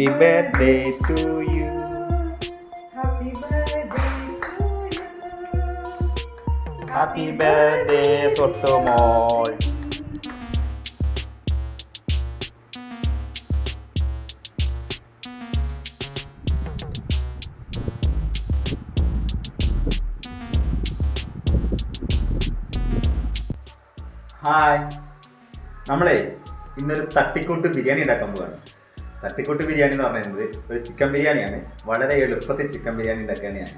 Happy birthday to you. Happy birthday to you. Happy birthday തൊട്ടുമോൾ hi നമ്മളെ ഇന്നൊരു തട്ടിക്കൂട്ട് ബിരിയാണി ഉണ്ടാക്കാൻ പോവാണ് തട്ടിക്കൂട്ട് ബിരിയാണി എന്ന് പറയുന്നത് ഒരു ചിക്കൻ ബിരിയാണിയാണ്. വളരെ എളുപ്പത്തിൽ ചിക്കൻ ബിരിയാണി ഉണ്ടാക്കിയാണ്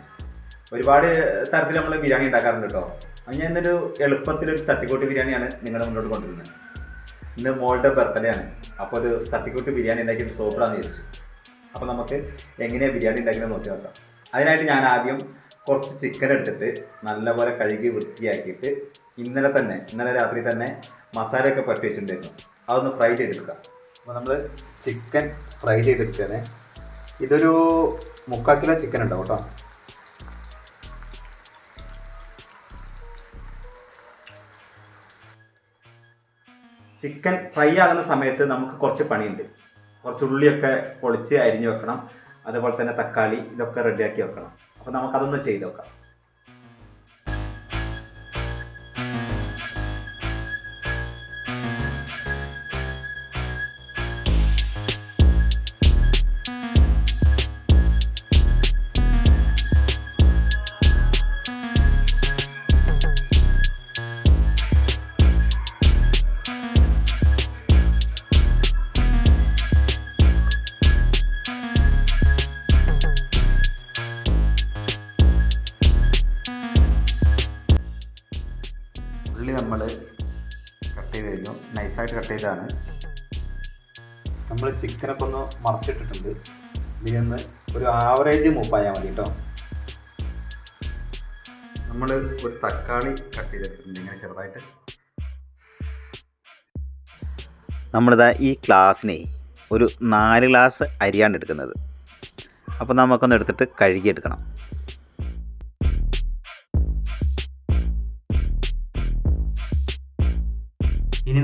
ഒരുപാട് തരത്തിൽ നമ്മൾ ബിരിയാണി ഉണ്ടാക്കാറുണ്ട് കേട്ടോ. അത് ഞാൻ ഇന്നൊരു എളുപ്പത്തിലൊരു തട്ടിക്കൂട്ട് ബിരിയാണിയാണ് നിങ്ങളുടെ മുന്നോട്ട് കൊണ്ടുവരുന്നത്. ഇന്ന് മോളുടെ ബർത്ത്ഡേ ആണ്. അപ്പോൾ ഒരു തട്ടിക്കൂട്ട് ബിരിയാണി ഉണ്ടാക്കിയിട്ട് സൂപ്പറാന്ന് വിചാരിച്ചു. അപ്പോൾ നമുക്ക് എങ്ങനെയാണ് ബിരിയാണി ഉണ്ടാക്കുന്നത് നോക്കി നോക്കാം. അതിനായിട്ട് ഞാൻ ആദ്യം കുറച്ച് ചിക്കൻ എടുത്തിട്ട് നല്ലപോലെ കഴുകി വൃത്തിയാക്കിയിട്ട് ഇന്നലെ തന്നെ ഇന്നലെ രാത്രി തന്നെ മസാലയൊക്കെ പറ്റി വെച്ചിട്ടുണ്ടായിരുന്നു. അതൊന്ന് ഫ്രൈ ചെയ്തെടുക്കാം. അപ്പോൾ നമ്മൾ ചിക്കൻ ഫ്രൈ ചെയ്തെടുക്കുകയാണ്. ഇതൊരു മുക്കാൽ കിലോ ചിക്കൻ ഉണ്ടാവും കേട്ടോ. ചിക്കൻ ഫ്രൈ ആകുന്ന സമയത്ത് നമുക്ക് കുറച്ച് പണിയുണ്ട്. കുറച്ച് ഉള്ളിയൊക്കെ പൊളിച്ച് അരിഞ്ഞ് വെക്കണം. അതുപോലെ തന്നെ തക്കാളി ഇതൊക്കെ റെഡിയാക്കി വെക്കണം. അപ്പോൾ നമുക്കതൊന്ന് ചെയ്ത് വെക്കാം ചെയ്തതാണ് നമ്മൾ ചിക്കനൊക്കെ ഒന്ന് മറച്ചിട്ടിട്ടുണ്ട്. ഇതിനൊന്ന് ഒരു ആവറേജ് മൂപ്പായാൽ മതി കേട്ടോ നമ്മൾ ഒരു തക്കാളി കട്ട് ചെയ്തെടുത്തിട്ടുണ്ട് ഇങ്ങനെ ചെറുതായിട്ട്. നമ്മളിതാ ഈ ഗ്ലാസ്സിനെ ഒരു നാല് ഗ്ലാസ് അരിയാണ് എടുക്കുന്നത്. അപ്പോൾ നമുക്കൊന്ന് എടുത്തിട്ട് കഴുകിയെടുക്കണം.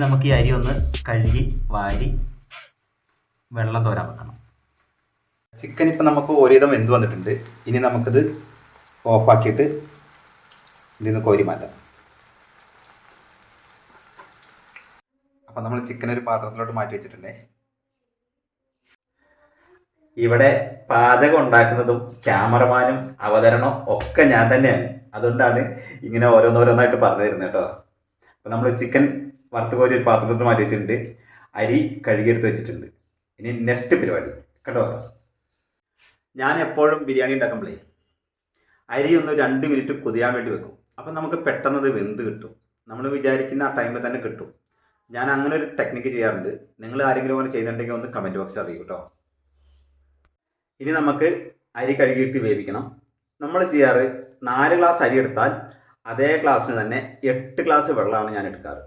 നമുക്ക് ഈ അരി ഒന്ന് കഴുകി വാരി വെള്ളം തോരാൻ വെക്കണം. ചിക്കൻ ഇപ്പം നമുക്ക് ഒരുവിധം വെന്ത് വന്നിട്ടുണ്ട്. ഇനി നമുക്കിത് ഓഫാക്കിയിട്ട് ഇതിൽ നിന്ന് കോരി മാറ്റാം. അപ്പം നമ്മൾ ചിക്കൻ ഒരു പാത്രത്തിലോട്ട് മാറ്റി വെച്ചിട്ടുണ്ടേ. ഇവിടെ പാചകം ഉണ്ടാക്കുന്നതും ക്യാമറമാനും അവതരണവും ഒക്കെ ഞാൻ തന്നെയാണ്. അതുകൊണ്ടാണ് ഇങ്ങനെ ഓരോന്നോരോന്നായിട്ട് പറഞ്ഞു തരുന്നത് കേട്ടോ. അപ്പം നമ്മൾ ചിക്കൻ വറുത്ത് കോരി ഒരു പാത്രത്തിൽ മാറ്റി വെച്ചിട്ടുണ്ട്. അരി കഴുകിയെടുത്ത് വെച്ചിട്ടുണ്ട്. ഇനി നെക്സ്റ്റ് പരിപാടി. കണ്ടോ? ഞാൻ എപ്പോഴും ബിരിയാണി ഉണ്ടാക്കുമ്പോഴേ അരി ഒന്ന് രണ്ട് മിനിറ്റ് കുതിയാൻ വേണ്ടി വെക്കും. അപ്പം നമുക്ക് പെട്ടെന്ന് അത് വെന്ത് കിട്ടും. നമ്മൾ വിചാരിക്കുന്ന ആ ടൈമിൽ തന്നെ കിട്ടും. ഞാൻ അങ്ങനെ ഒരു ടെക്നിക്ക് ചെയ്യാറുണ്ട്. നിങ്ങൾ ആരെങ്കിലും അങ്ങനെ ചെയ്യുന്നുണ്ടെങ്കിൽ ഒന്ന് കമന്റ് ബോക്സിൽ അറിയൂ കേട്ടോ ഇനി നമുക്ക് അരി കഴുകിയിട്ട് വേവിക്കണം. നമ്മൾ ചെയ്യാറ് നാല് ഗ്ലാസ് അരി എടുത്താൽ അതേ ഗ്ലാസ്സിന് തന്നെ എട്ട് ഗ്ലാസ് വെള്ളമാണ് ഞാൻ എടുക്കാറ്.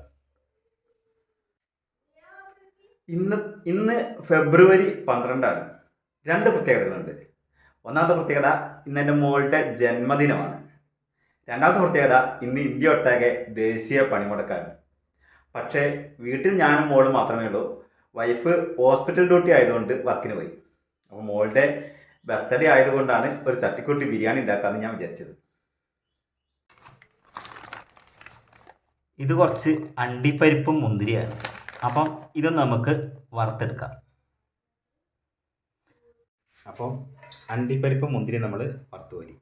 ഇന്ന് ഇന്ന് ഫെബ്രുവരി പന്ത്രണ്ടാണ്. രണ്ട് പ്രത്യേകതകളുണ്ട്. ഒന്നാമത്തെ പ്രത്യേകത ഇന്ന് എന്റെ മോളുടെ ജന്മദിനമാണ്. രണ്ടാമത്തെ പ്രത്യേകത ഇന്ന് ഇന്ത്യ ഒട്ടാകെ ദേശീയ പണിമുടക്കാണ്. പക്ഷേ വീട്ടിൽ ഞാനും മോളും മാത്രമേ ഉള്ളൂ. വൈഫ് ഹോസ്പിറ്റൽ ഡ്യൂട്ടി ആയതുകൊണ്ട് വർക്കിന് പോയി. അപ്പോൾ മോളുടെ ബർത്ത്ഡേ ആയതുകൊണ്ടാണ് ഒരു തട്ടിക്കൂട്ടി ബിരിയാണി ഉണ്ടാക്കാമെന്ന് ഞാൻ വിചാരിച്ചത്. ഇത് കുറച്ച് അണ്ടിപ്പരിപ്പും മുന്തിരിയാണ്. അപ്പം ഇത് നമുക്ക് വറുത്തെടുക്കാം. അപ്പം അണ്ടിപ്പരിപ്പ് മുന്തിരി നമ്മൾ വറുത്ത് കോരി.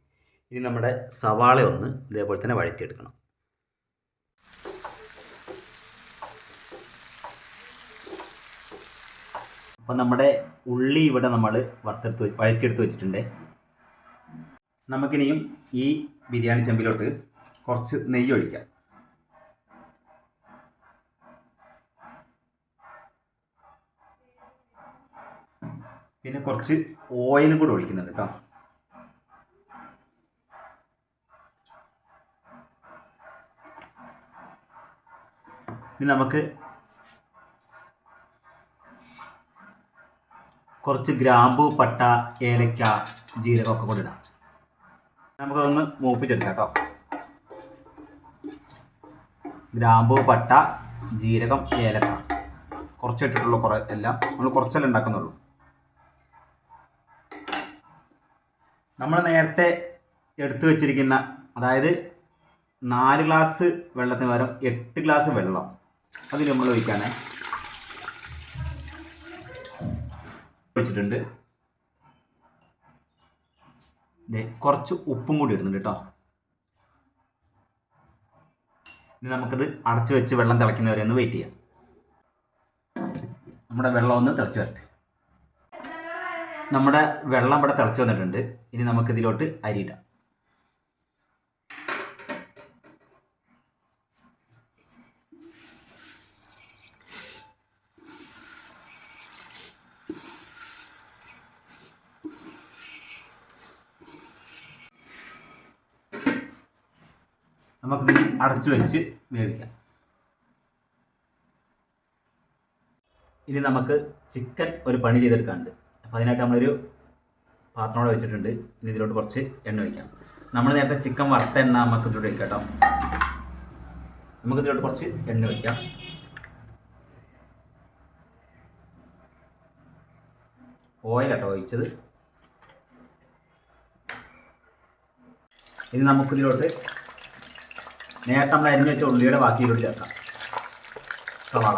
ഇനി നമ്മുടെ സവാള ഒന്ന് ഇതേപോലെ തന്നെ വഴറ്റിയെടുക്കണം. അപ്പം നമ്മുടെ ഉള്ളി ഇവിടെ നമ്മൾ വറുത്തെടുത്ത് വഴറ്റിയെടുത്ത് വെച്ചിട്ടുണ്ട്. നമുക്കിനിയും ഈ ബിരിയാണി ചെമ്പിലോട്ട് കുറച്ച് നെയ്യ് ഒഴിക്കാം. പിന്നെ കുറച്ച് ഓയിലും കൂടെ ഒഴിക്കുന്നുണ്ട് കേട്ടോ ഇനി നമുക്ക് കുറച്ച് ഗ്രാമ്പു പട്ട ഏലക്ക ജീരകം ഒക്കെ കൂടെ ഇടാം. നമുക്കതൊന്ന് മൂപ്പിച്ചെടുക്കാം കേട്ടോ ഗ്രാമ്പു പട്ട ജീരകം ഏലക്ക. കുറച്ചിട്ടിട്ടുള്ളൂ കുറേ എല്ലാം നമ്മൾ കുറച്ചെല്ലാം ഉണ്ടാക്കുന്നുള്ളൂ. നമ്മൾ നേരത്തെ എടുത്തു വച്ചിരിക്കുന്ന അതായത് നാല് ഗ്ലാസ് വെള്ളത്തിന് പകരം എട്ട് ഗ്ലാസ് വെള്ളം അതിൽ നമ്മൾ ഒഴിക്കാനേ. ഒഴിച്ചിട്ടുണ്ട്. കുറച്ച് ഉപ്പും കൂടി ഇടുന്നുണ്ട് കേട്ടോ. ഇനി നമുക്കിത് അടച്ചു വെച്ച് വെള്ളം തിളയ്ക്കുന്നവരെ ഒന്ന് വെയിറ്റ് ചെയ്യാം. നമ്മുടെ വെള്ളം ഒന്ന് തിളച്ച് വരട്ടെ. നമ്മുടെ വെള്ളം ഇവിടെ തിളച്ച് വന്നിട്ടുണ്ട്. ഇനി നമുക്ക് ഇതിലോട്ട് അരിയിടാം. നമുക്കിതിന് അടച്ചു വെച്ച് വേവിക്കാം. ഇനി നമുക്ക് ചിക്കൻ ഒരു പണി ചെയ്തെടുക്കാനുണ്ട്. അപ്പോൾ അതിനായിട്ട് നമ്മളൊരു പാത്രം വെച്ചിട്ടുണ്ട്. ഇനി ഇതിലോട്ട് കുറച്ച് എണ്ണ ഒഴിക്കാം. നമ്മൾ നേരത്തെ ചിക്കൻ വറുത്ത എണ്ണ നമുക്ക് ഇതിലോട്ട് ഒഴിക്കാം കേട്ടോ. നമുക്ക് ഇതിലോട്ട് കുറച്ച് എണ്ണ ഒഴിക്കാം. ഓയിലാട്ടോ ഒഴിച്ചത്. ഇനി നമുക്കിതിലോട്ട് നേരത്തെ നമ്മൾ അരിഞ്ഞു വെച്ച ഉള്ളിയുടെ ബാക്കിയിലോട്ട് ചേർക്കാം. സവാള.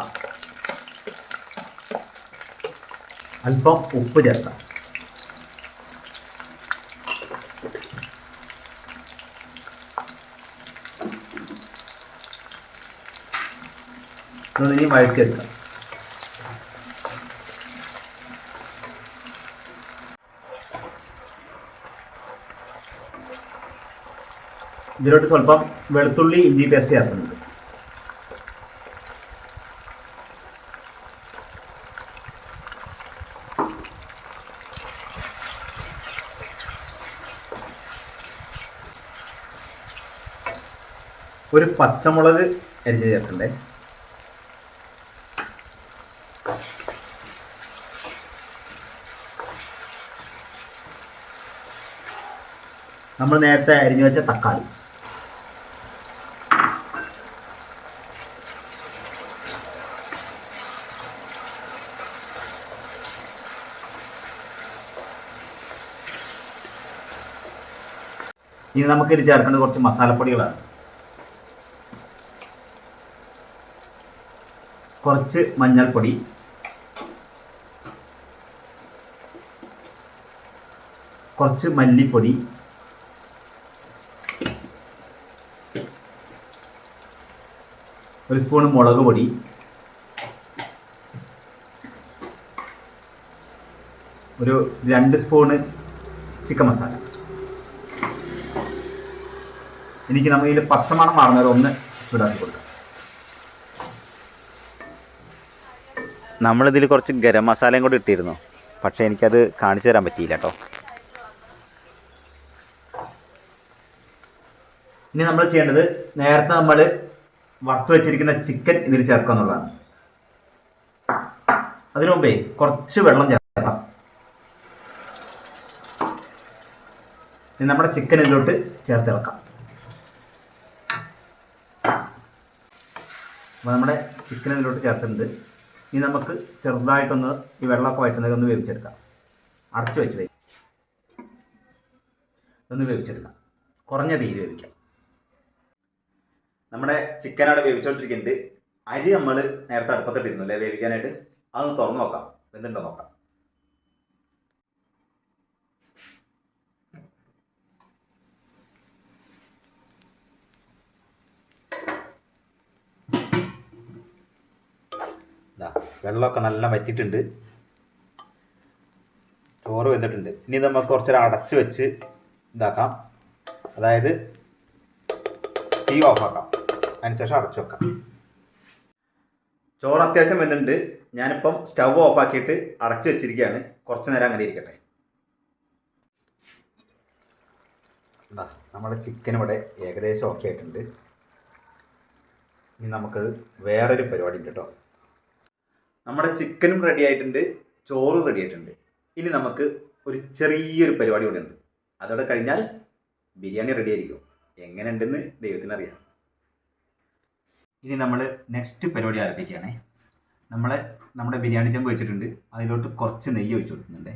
അല്പം ഉപ്പ് ചേർക്കാം. ഇനി വഴറ്റിയെടുക്കാം. ഇതിലോട്ട് സ്വല്പം വെളുത്തുള്ളി ഇഞ്ചി പേസ്റ്റ് ചേർക്കുന്നുണ്ട്. ഒരു പച്ചമുളക് അരിഞ്ഞ് ചേർക്കണ്ടേ? നമ്മൾ നേരത്തെ അരിഞ്ഞു വെച്ച തക്കാളി. ഇനി നമുക്കിത് ചേർക്കേണ്ടത് കുറച്ച് മസാലപ്പൊടികളാണ്. കുറച്ച് മഞ്ഞൾപ്പൊടി. കുറച്ച് മല്ലിപ്പൊടി. ഒരു സ്പൂൺ മുളക് പൊടി. ഒരു രണ്ട് സ്പൂണ് ചിക്കൻ മസാല. എനിക്ക് നമ്മൾ ഇതിൽ പച്ചമണം മാറുന്നത് ഒന്ന് ചൂടാക്കി കൊടുക്കാം. നമ്മളിതിൽ കുറച്ച് ഗരം മസാലയും കൂടി ഇട്ടിരുന്നു. പക്ഷേ എനിക്കത് കാണിച്ചു തരാൻ പറ്റിയില്ല കേട്ടോ ഇനി നമ്മൾ ചെയ്യേണ്ടത് നേരത്തെ നമ്മൾ വറുത്ത് വെച്ചിരിക്കുന്ന ചിക്കൻ ഇതിൽ ചേർക്കുക എന്നുള്ളതാണ്. അതിനു മുമ്പേ കുറച്ച് വെള്ളം ചേർക്കാം ഇനി നമ്മുടെ ചിക്കൻ ഇതിലോട്ട് ചേർത്ത് ഇളക്കാം അപ്പോൾ നമ്മുടെ ചിക്കൻ ഇതിലോട്ട് ചേർത്തിട്ടുണ്ട്. ഇനി നമുക്ക് ചെറുതായിട്ടൊന്ന് ഈ വെള്ളമൊക്കെ വയറ്റുന്നത് ഒന്ന് വേവിച്ചെടുക്കാം. അടച്ചു വെച്ച് വയ്ക്കാം ഒന്ന് വേവിച്ചെടുക്കാം. കുറഞ്ഞ തീയിൽ വേവിക്കാം. നമ്മുടെ ചിക്കൻ അവിടെ വേവിച്ചോണ്ടിരിക്കുന്നുണ്ട്. അരി നമ്മൾ നേരത്തെ അടുപ്പത്തിട്ടിരുന്നു അല്ലേ? വേവിക്കാനായിട്ട്. അതൊന്ന് തുറന്നു നോക്കാം. എന്തുണ്ടോ നോക്കാം. വെള്ളമൊക്കെ നല്ല വറ്റിയിട്ടുണ്ട്. ചോറ് വെന്തിട്ടുണ്ട്. ഇനി നമുക്ക് കുറച്ചേരം അടച്ചു വെച്ച് ഇതാക്കാം. അതായത് തീ ഓഫാക്കാം. അതിനുശേഷം അടച്ചു വെക്കാം. ചോറ് അത്യാവശ്യം വെന്തിട്ടുണ്ട്. ഞാനിപ്പം സ്റ്റവ് ഓഫാക്കിയിട്ട് അടച്ചു വെച്ചിരിക്കുകയാണ്. കുറച്ച് നേരം അങ്ങനെ ഇരിക്കട്ടെ. നമ്മുടെ ചിക്കൻ ഇവിടെ ഏകദേശം ഓക്കെ ആയിട്ടുണ്ട്. ഇനി നമുക്കത് വേറൊരു പരിപാടി ഉണ്ട് കേട്ടോ. നമ്മുടെ ചിക്കനും റെഡി ആയിട്ടുണ്ട് ചോറും റെഡി ആയിട്ടുണ്ട്. ഇനി നമുക്ക് ഒരു ചെറിയൊരു പരിപാടി കൂടെ ഉണ്ട്. അതോടെ കഴിഞ്ഞാൽ ബിരിയാണി റെഡി ആയിരിക്കും. എങ്ങനെ ഉണ്ടെന്ന് ദൈവത്തിനറിയാം. ഇനി നമ്മൾ നെക്സ്റ്റ് പരിപാടി ആരംഭിക്കുകയാണ്. നമ്മളെ നമ്മുടെ ബിരിയാണി ചെമ്പ് വെച്ചിട്ടുണ്ട്. അതിലോട്ട് കുറച്ച് നെയ്യ് ഒഴിച്ചു കൊടുക്കുന്നുണ്ട്.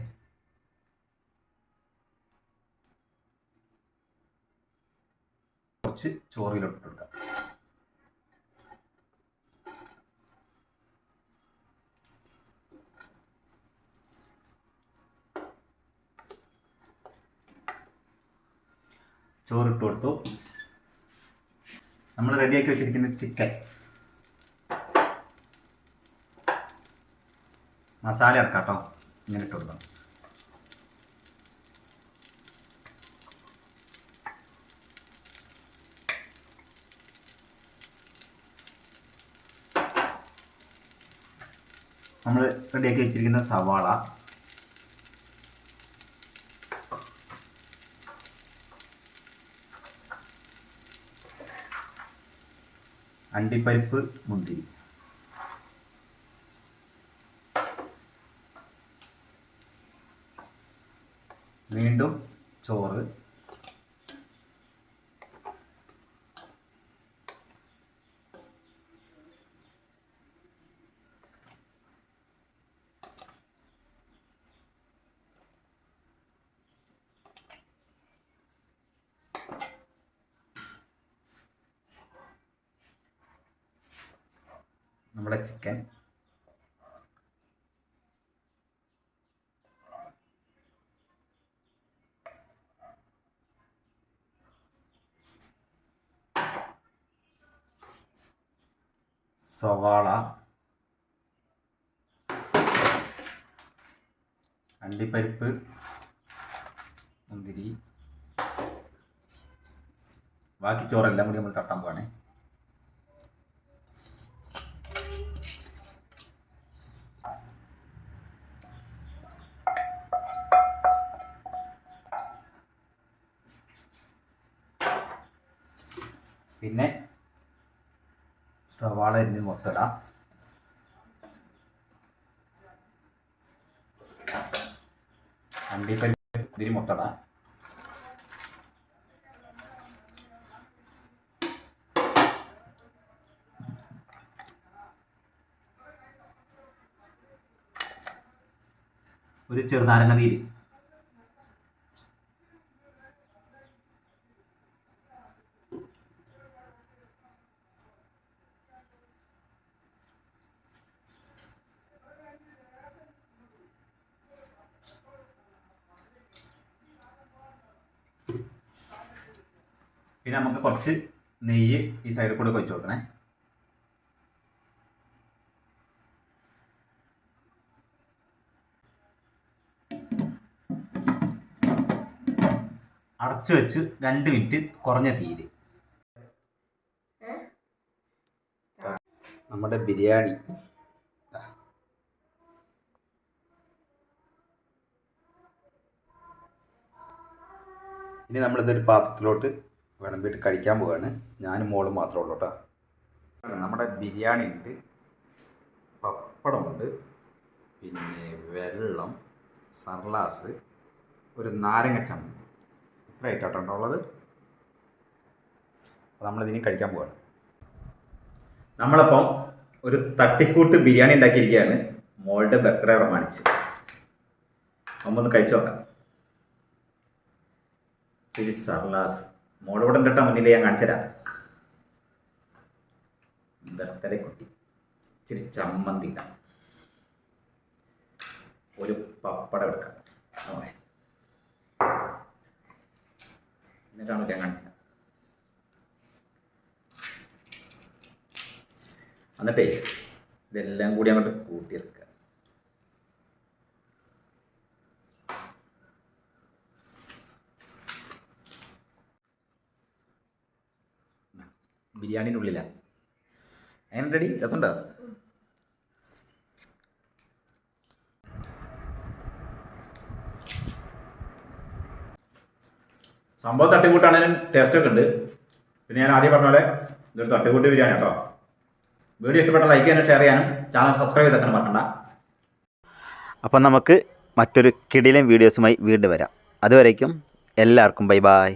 കുറച്ച് ചോറിലോട്ട് കൊടുക്കാം. ചോറിട്ട് കൊടുത്തു. നമ്മൾ റെഡിയാക്കി വെച്ചിരിക്കുന്ന ചിക്കൻ. മസാല ഇറക്കാം കേട്ടോ. ഇങ്ങനെ ഇട്ട് കൊടുക്കാം നമ്മൾ റെഡിയാക്കി വെച്ചിരിക്കുന്ന സവാള. അണ്ടിപ്പരിപ്പ് മുന്തിരി വീണ്ടും ചോറ് നമ്മുടെ ചിക്കൻ. സവാള. അണ്ടിപ്പരിപ്പ്. മുന്തിരി. ബാക്കി ചോറെല്ലാം കൂടി നമ്മൾ തട്ടാൻ പോവാണേ. പിന്നെ സവാള അരിഞ്ഞ് മൊത്തടാം അണ്ടിപ്പരിപ്പ് ഇതിന് മൊത്തടാം ഒരു ചെറുനാരങ്ങ നീര്. പിന്നെ നമുക്ക് കുറച്ച് നെയ്യ് ഈ സൈഡിൽ കൂടെ വെച്ച് കൊടുക്കണേ. അടച്ചു വെച്ച് രണ്ട് മിനിറ്റ് കുറഞ്ഞ തീര് നമ്മുടെ ബിരിയാണി. ഇനി നമ്മളിതൊരു പാത്രത്തിലോട്ട് വിളമ്പിയിട്ട് കഴിക്കാൻ പോവാണ്. ഞാനും മോളും മാത്രമേ ഉള്ളൂ കേട്ടോ. നമ്മുടെ ബിരിയാണി ഉണ്ട്. പപ്പടമുണ്ട്. പിന്നെ വെള്ളം സർലാസ് ഒരു നാരങ്ങ ചമ്മന്തി. ഇത്ര ഐറ്റാട്ടോ ഉള്ളത് അപ്പോൾ നമ്മളിതിനി കഴിക്കാൻ പോവാണ്. നമ്മളപ്പം ഒരു തട്ടിക്കൂട്ട് ബിരിയാണി ഉണ്ടാക്കിയിരിക്കുകയാണ്. മോളുടെ ബർത്ത്ഡേ പ്രമാണിച്ച്. ഒന്ന് കഴിച്ചു നോക്കാം. ഇച്ചിരി സർലാസ്. മോളിവിടെ കേട്ടോ മുന്നിൽ ഞാൻ കാണിച്ചുതരാം ബർത്തഡേ കുട്ടി? ഇച്ചിരി ചമ്മന്തി ഒരു പപ്പടം എടുക്കാം. ഓക്കെ പിന്നെ ഞാൻ കാണിച്ചത് എന്നിട്ടേ ഇതെല്ലാം കൂടി അങ്ങോട്ട് കൂട്ടിയെടുക്കുക ബിരിയാണിന്റെ ഉള്ളിലാണ് അങ്ങനെ റെഡി? രസമുണ്ടോ? സംഭവം തട്ടിക്കൂട്ടാണേലും ടേസ്റ്റ് ഒക്കെ ഉണ്ട്. പിന്നെ ഞാൻ ആദ്യം പറഞ്ഞ പോലെ ഇതൊരു തട്ടിക്കൂട്ട് ബിരിയാണി കേട്ടോ. വീഡിയോ ഇഷ്ടപ്പെട്ട ലൈക്ക് ചെയ്യാനും ഷെയർ ചെയ്യാനും ചാനൽ സബ്സ്ക്രൈബ് ചെയ്തൊക്കെ മറക്കണ്ട. അപ്പം നമുക്ക് മറ്റൊരു കിടിലൻ വീഡിയോസുമായി വീണ്ടും വരാം. അതുവരേക്കും എല്ലാവർക്കും ബൈ ബായ്